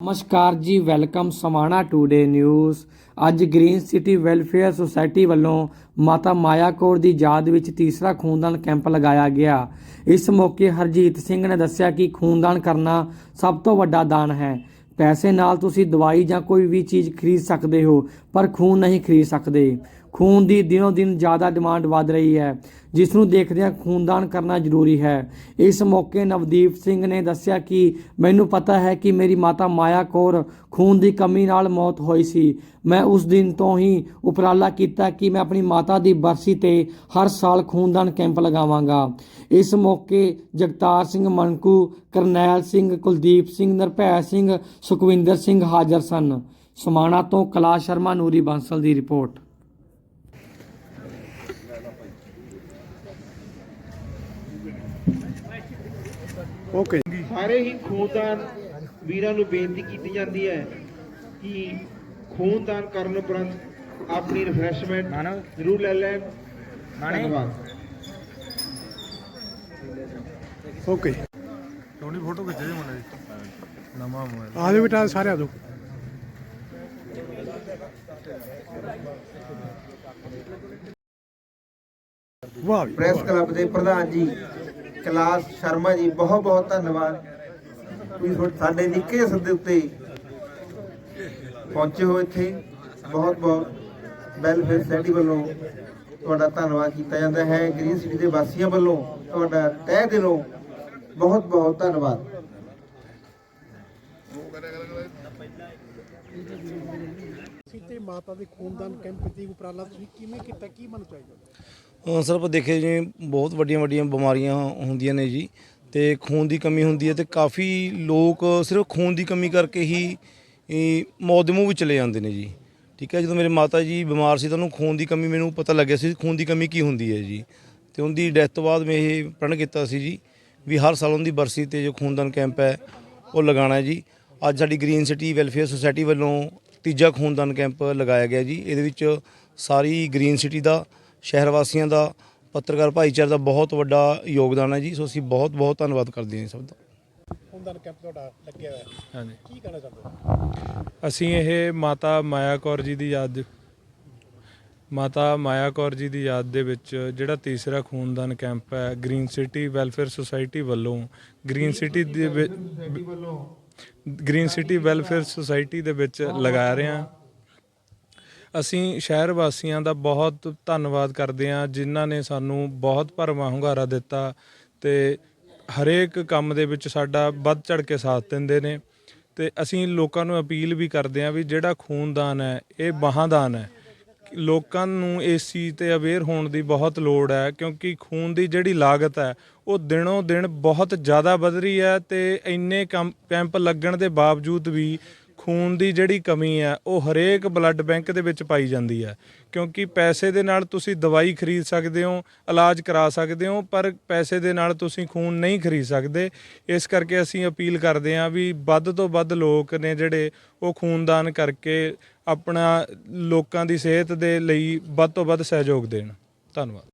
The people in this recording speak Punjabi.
ਨਮਸਕਾਰ ਜੀ, ਵੈਲਕਮ ਸਮਾਣਾ ਟੂਡੇ ਨਿਊਜ਼। ਅੱਜ ਗ੍ਰੀਨ ਸਿਟੀ ਵੈਲਫੇਅਰ ਸੁਸਾਇਟੀ ਵੱਲੋਂ ਮਾਤਾ ਮਾਇਆ ਕੌਰ ਦੀ ਯਾਦ ਵਿੱਚ ਤੀਸਰਾ ਖੂਨਦਾਨ ਕੈਂਪ ਲਗਾਇਆ ਗਿਆ। ਇਸ ਮੌਕੇ ਹਰਜੀਤ ਸਿੰਘ ਨੇ ਦੱਸਿਆ ਕਿ ਖੂਨਦਾਨ ਕਰਨਾ ਸਭ ਤੋਂ ਵੱਡਾ ਦਾਨ ਹੈ। ਪੈਸੇ ਨਾਲ ਤੁਸੀਂ ਦਵਾਈ ਜਾਂ ਕੋਈ ਵੀ ਚੀਜ਼ ਖਰੀਦ ਸਕਦੇ ਹੋ, ਪਰ ਖੂਨ ਨਹੀਂ ਖਰੀਦ ਸਕਦੇ। ਖੂਨ ਦੀ ਦਿਨੋ ਦਿਨ ਜ਼ਿਆਦਾ ਡਿਮਾਂਡ ਵੱਧ ਰਹੀ ਹੈ ਜਿਸ ਨੂੰ ਦੇਖਦਿਆਂ ਖੂਨਦਾਨ ਕਰਨਾ ਜ਼ਰੂਰੀ ਹੈ। ਇਸ ਮੌਕੇ ਨਵਦੀਪ ਸਿੰਘ ਨੇ ਦੱਸਿਆ ਕਿ ਮੈਨੂੰ ਪਤਾ ਹੈ ਕਿ ਮੇਰੀ ਮਾਤਾ ਮਾਇਆ ਕੌਰ ਖੂਨ ਦੀ ਕਮੀ ਨਾਲ ਮੌਤ ਹੋਈ ਸੀ। ਮੈਂ ਉਸ ਦਿਨ ਤੋਂ ਹੀ ਉਪਰਾਲਾ ਕੀਤਾ ਕਿ ਮੈਂ ਆਪਣੀ ਮਾਤਾ ਦੀ ਬਰਸੀ ਤੇ ਹਰ ਸਾਲ ਖੂਨਦਾਨ ਕੈਂਪ ਲਗਾਵਾਂਗਾ। ਇਸ ਮੌਕੇ ਜਗਤਾਰ ਸਿੰਘ ਮਨਕੂ ਕਰਨੈਲ ਸਿੰਘ, ਕੁਲਦੀਪ ਸਿੰਘ, ਨਰਭੈ ਸਿੰਘ, ਸੁਖਵਿੰਦਰ ਸਿੰਘ ਹਾਜ਼ਰ ਸਨ। ਸਮਾਣਾ ਤੋਂ ਕਲਾ ਸ਼ਰਮਾ, ਨੂਰੀ ਬਾਂਸਲ ਦੀ ਰਿਪੋਰਟ। ਓਕੇ ਸਾਰੇ ਹੀ ਖੂਨਦਾਨ ਵੀਰਾਂ ਨੂੰ ਬੇਨਤੀ ਕੀਤੀ ਜਾਂਦੀ ਹੈ ਕਿ ਖੂਨਦਾਨ ਕਰਨ ਉਪਰੰਤ ਆਪਣੀ ਰਿਫਰੈਸ਼ਮੈਂਟ ਜ਼ਰੂਰ ਲੈ ਲੈਣ। ਧੰਨਵਾਦ। ਓਕੇ ਟੋਨੀ ਫੋਟੋ ਖਿੱਚੇ ਜੇ ਮੁੰਡੇ ਦੀ। ਨਵਾਂ ਮੋਬਾਈਲ। ਆ ਜਾਓ ਬੇਟਾ ਸਾਰੇ ਆ ਜਾਓ ਵਾਹ ਵੀ ਪ੍ਰੈਸ ਕਲੱਬ ਦੇ ਪ੍ਰਧਾਨ ਜੀ ਕੈਲਾਸ਼ ਸ਼ਰਮਾ ਜੀ, ਬਹੁਤ ਬਹੁਤ ਧੰਨਵਾਦ। ਵੀ ਸਾਡੇ ਨਿੱਕੇ ਸੱਦੇ ਉੱਤੇ ਪਹੁੰਚੇ ਹੋ ਇੱਥੇ। ਬਹੁਤ ਬਹੁਤ ਵੈਲਫੇਅਰ ਸੋਸਾਇਟੀ ਵੱਲੋਂ ਤੁਹਾਡਾ ਧੰਨਵਾਦ ਕੀਤਾ ਜਾਂਦਾ ਹੈ। ਗ੍ਰੀਨ ਸਿਟੀ ਦੇ ਵਾਸੀਆਂ ਵੱਲੋਂ ਤੁਹਾਡਾ ਤਹਿ ਦਿਲੋਂ ਬਹੁਤ ਬਹੁਤ ਧੰਨਵਾਦ। ਤੇ ਮਾਤਾ ਦੇ ਖੂਨਦਾਨ ਕੈਂਪ ਦੀ ਉਪਰਾਲਾ ਤੁਸੀਂ ਕਿਵੇਂ ਕੀਤਾ? ਕੀ ਮਨ ਚਾਹੀਦਾ? ਸਰ ਆਪਾਂ ਦੇਖਿਆ ਜੀ ਬਹੁਤ ਵੱਡੀਆਂ ਵੱਡੀਆਂ ਬਿਮਾਰੀਆਂ ਹੁੰਦੀਆਂ ਨੇ ਜੀ ਤੇ ਖੂਨ ਦੀ ਕਮੀ ਹੁੰਦੀ ਹੈ ਤੇ ਕਾਫੀ ਲੋਕ ਸਿਰਫ ਖੂਨ ਦੀ ਕਮੀ ਕਰਕੇ ਹੀ ਇਹ, ਮੌਤ ਦੇ ਮੂੰਹ ਵਿੱਚ ਚਲੇ ਜਾਂਦੇ ਨੇ ਜੀ। ਠੀਕ ਹੈ ਜਦੋਂ ਮੇਰੇ ਮਾਤਾ ਜੀ ਬਿਮਾਰ ਸੀ ਤਾਂ ਉਹਨੂੰ ਖੂਨ ਦੀ ਕਮੀ ਮੈਨੂੰ ਪਤਾ ਲੱਗਿਆ ਸੀ ਖੂਨ ਦੀ ਕਮੀ ਕੀ ਹੁੰਦੀ ਹੈ ਜੀ। ਤੇ ਉਹਦੀ ਡੈਥ ਤੋਂ ਬਾਅਦ ਮੈਂ ਇਹ ਪ੍ਰਣ ਕੀਤਾ ਸੀ ਜੀ ਵੀ ਹਰ ਸਾਲ ਉਹਦੀ ਬਰਸੀ ਤੇ ਜੋ ਖੂਨਦਾਨ ਕੈਂਪ ਹੈ ਉਹ ਲਗਾਉਣਾ ਜੀ। ਅੱਜ ਸਾਡੀ ਗ੍ਰੀਨ ਸਿਟੀ ਵੈਲਫੇਅਰ ਸੁਸਾਇਟੀ ਵੱਲੋਂ ਤੀਜਾ ਖੂਨਦਾਨ ਕੈਂਪ ਲਗਾਇਆ ਗਿਆ ਜੀ। ਇਹਦੇ ਵਿੱਚ ਸਾਰੀ ਗ੍ਰੀਨ ਸਿਟੀ ਦਾ ਸ਼ਹਿਰ ਵਾਸੀਆਂ ਦਾ ਪੱਤਰਕਾਰ ਭਾਈਚਾਰੇ ਦਾ ਬਹੁਤ ਵੱਡਾ ਯੋਗਦਾਨ ਹੈ ਜੀ। ਸੋ ਅਸੀਂ ਬਹੁਤ ਬਹੁਤ ਧੰਨਵਾਦ ਕਰਦੇ ਹਾਂ ਜੀ ਸਭ ਦਾ। ਖੂਨਦਾਨ ਕੈਂਪ ਤੁਹਾਡਾ ਲੱਗਿਆ ਹੋਇਆ। ਹੈ। ਹਾਂਜੀ। ਕੀ ਕਹਿਣਾ ਚਾਹੁੰਦੇ ਹੋ? ਅਸੀਂ ਇਹ ਮਾਤਾ ਮਾਇਆ ਕੌਰ ਜੀ ਦੀ ਯਾਦ ਮਾਤਾ ਮਾਇਆ ਕੌਰ ਜੀ ਦੀ ਯਾਦ ਦੇ ਵਿੱਚ ਜਿਹੜਾ ਤੀਸਰਾ ਖੂਨਦਾਨ ਕੈਂਪ ਹੈ ਗ੍ਰੀਨ ਸਿਟੀ ਵੈਲਫੇਅਰ ਸੁਸਾਇਟੀ ਵੱਲੋਂ ਗ੍ਰੀਨ ਸਿਟੀ ਦੇ ਵਿੱਚ ਗ੍ਰੀਨ ਸਿਟੀ ਵੈਲਫੇਅਰ ਸੁਸਾਇਟੀ ਦੇ ਵਿੱਚ ਲਗਾ ਰਹੇ ਹਾਂ। ਅਸੀਂ ਸ਼ਹਿਰ ਵਾਸੀਆਂ ਦਾ ਬਹੁਤ ਧੰਨਵਾਦ ਕਰਦੇ ਹਾਂ, ਜਿਨ੍ਹਾਂ ਨੇ ਸਾਨੂੰ ਬਹੁਤ ਭਰਵਾਂ ਹੁੰਗਾਰਾ ਦਿੱਤਾ ਤੇ ਹਰੇਕ ਕੰਮ ਦੇ ਵਿੱਚ ਸਾਡਾ ਵੱਧ ਚੜ ਕੇ ਸਾਥ ਦਿੰਦੇ ਨੇ ਤੇ ਅਸੀਂ ਲੋਕਾਂ ਨੂੰ ਅਪੀਲ ਵੀ ਕਰਦੇ ਹਾਂ ਵੀ ਜਿਹੜਾ ਖੂਨਦਾਨ ਹੈ, ਇਹ ਬਾਹਾਦਾਨ ਹੈ। ਲੋਕਾਂ ਨੂੰ ਇਸ ਚੀਜ਼ ਤੇ ਅਵੇਅਰ ਹੋਣ ਦੀ ਬਹੁਤ ਲੋੜ ਹੈ, ਕਿਉਂਕਿ ਖੂਨ ਦੀ ਜਿਹੜੀ ਲਾਗਤ ਹੈ, ਉਹ ਦਿਨੋਂ ਦਿਨ ਬਹੁਤ ਜ਼ਿਆਦਾ ਵੱਧ ਰਹੀ ਹੈ ਤੇ ਇੰਨੇ ਕੰਮ- ਕੈਂਪ ਲੱਗਣ ਦੇ ਬਾਵਜੂਦ ਵੀ ਖੂਨ ਦੀ ਜਿਹੜੀ ਕਮੀ ਹੈ, ਉਹ ਹਰੇਕ ਬਲੱਡ ਬੈਂਕ ਦੇ ਵਿੱਚ ਪਾਈ ਜਾਂਦੀ ਹੈ। ਕਿਉਂਕਿ ਪੈਸੇ ਦੇ ਨਾਲ ਤੁਸੀਂ ਦਵਾਈ ਖਰੀਦ ਸਕਦੇ ਹੋ, ਇਲਾਜ ਕਰਾ ਸਕਦੇ ਹੋ, ਪਰ ਪੈਸੇ ਦੇ ਨਾਲ ਤੁਸੀਂ ਖੂਨ ਨਹੀਂ ਖਰੀਦ ਸਕਦੇ। ਇਸ ਕਰਕੇ ਅਸੀਂ ਅਪੀਲ ਕਰਦੇ ਹਾਂ ਵੀ ਵੱਧ ਤੋਂ ਵੱਧ ਲੋਕ ਨੇ ਜਿਹੜੇ ਉਹ ਖੂਨਦਾਨ ਕਰਕੇ ਆਪਣਾ ਲੋਕਾਂ ਦੀ ਸਿਹਤ ਦੇ ਲਈ ਵੱਧ ਤੋਂ ਵੱਧ ਸਹਿਯੋਗ ਦੇਣ। ਧੰਨਵਾਦ।